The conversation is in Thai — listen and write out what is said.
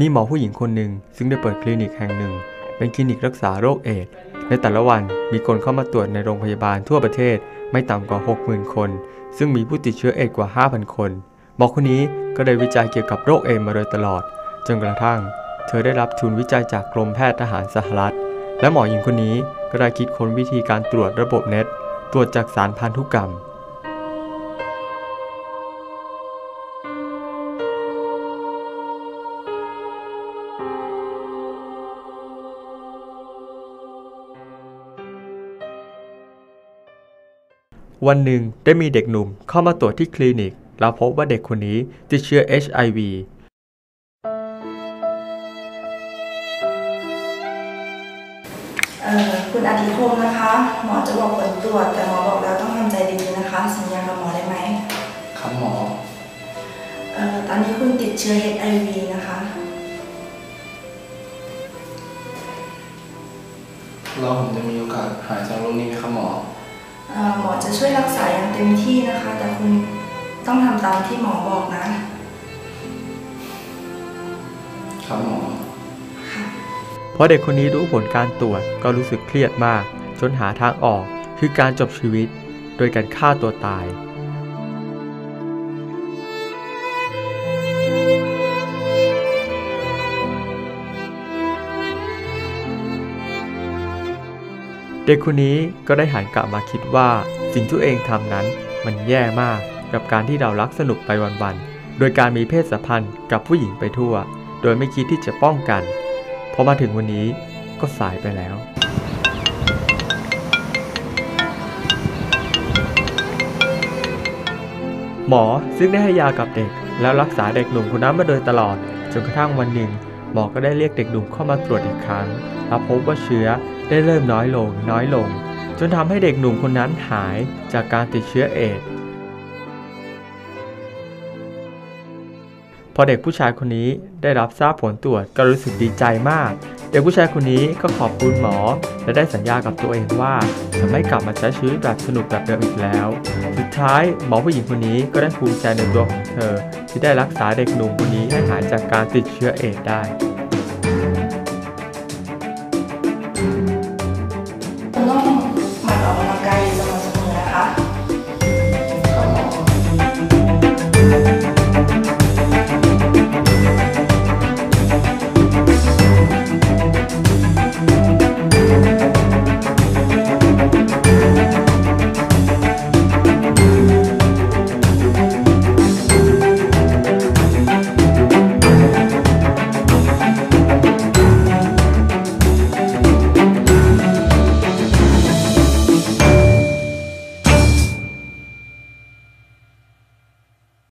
มีหมอผู้หญิงคนหนึ่งซึ่งได้เปิดคลินิกแห่งหนึ่ง เป็นคลินิกรักษาโรคเอดในแต่ละวันมีคนเข้ามาตรวจในโรงพยาบาลทั่วประเทศไม่ต่ำกว่า 60,000 คน ซึ่งมีผู้ติดเชื้อเอดกว่า 5,000 คน หมอคนนี้ก็ได้วิจัยเกี่ยวกับโรคเอดมาโดยตลอด จนกระทั่ง เธอได้รับทุนวิจัยจากกรมแพทย์ทหารสหรัฐ และหมอหญิงคนนี้ก็ได้คิดค้นวิธีการตรวจระบบเน็ต ตรวจจากสารพันธุกรรม วันหนึ่งได้มีเด็กหนุ่มเข้ามาตรวจที่คลินิก แล้วพบว่าเด็กคนนี้ติดเชื้อ HIV เอ่อคุณอาทิพงศ์นะคะ หมอจะบอกผลตรวจ แต่หมอบอกแล้วต้องทำใจดีๆนะคะ สัญญากับหมอได้ไหมครับหมอเอ่อตอนนี้คุณติดเชื้อ HIV นะคะ แล้วผมจะมีโอกาสหายจากโรคนี้ไหมครับหมอเอ่อหมอจะช่วยรักษาอย่างเต็มที่นะคะ แต่คุณต้องทำตามที่หมอบอกนะ ครับหมอเพราะเด็กคนนี้รู้ผลการตรวจก็รู้สึกเครียดมาก จนหาทางออกคือการจบชีวิต โดยการฆ่าตัวตาย เด็กคนนี้ก็ได้หันกลับมาคิดว่าสิ่งที่ตัวเองทำนั้นมันแย่มากกับการที่เรารักสนุกไปวันๆ โดยการมีเพศสัมพันธ์กับผู้หญิงไปทั่ว โดยไม่คิดที่จะป้องกัน พอมาถึงวันนี้ก็สายไปแล้วหมอซึ่งได้ให้ยากับเด็ก แล้วรักษาเด็กหนุ่มคนนั้นมาโดยตลอดจนกระทั่งวันหนึ่ง หมอก็ได้เรียกเด็กหนุ่มเข้ามาตรวจอีกครั้ง แล้วพบว่าเชื้อได้เริ่มน้อยลง น้อยลง จนทำให้เด็กหนุ่มคนนั้นหายจากการติดเชื้อเอดพอเด็กผู้ชายคนนี้ได้รับทราบผลตรวจก็รู้สึกดีใจมาก เด็กผู้ชายคนนี้ก็ขอบคุณหมอ และได้สัญญากับตัวเองว่าจะไม่กลับมาใช้ชีวิตแบบสนุกแบบเดิมอีกแล้ว สุดท้ายหมอผู้หญิงคนนี้ก็ได้ภูมิใจในตัวของเธอ ที่ได้รักษาเด็กหนุ่มคนนี้ให้หายจากการติดเชื้อเอดส์ได้